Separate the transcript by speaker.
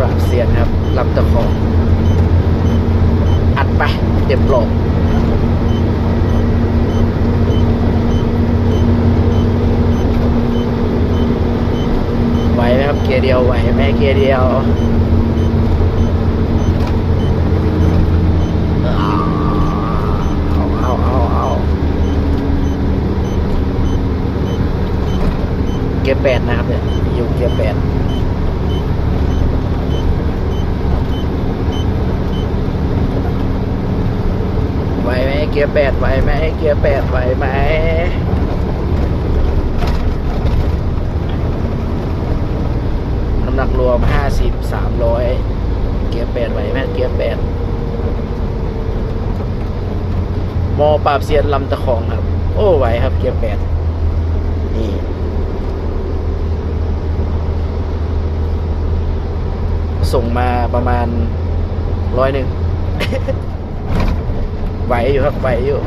Speaker 1: ปราบเสียนครับลำตะคองอัดไปเต็มหลบไหวไหมครับเกียร์เดียวไหวไหมเกียร์เดียวเกียร์แปดนะครับเนี่ยอยู่เกียร์แปด เกียร์แปดไหวไหมเกียร์แปดไหวไหมน้ำหนักรวม50 300เกียร์แปดไหวไหมเกียร์แปดมอปราบเซียนลำตะคองครับ โอ้ไหวครับเกียร์แปดนี่ส่งมาประมาณร้อยหนึ่ง ไหวอยู่ครับไหวอยู่